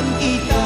Kapan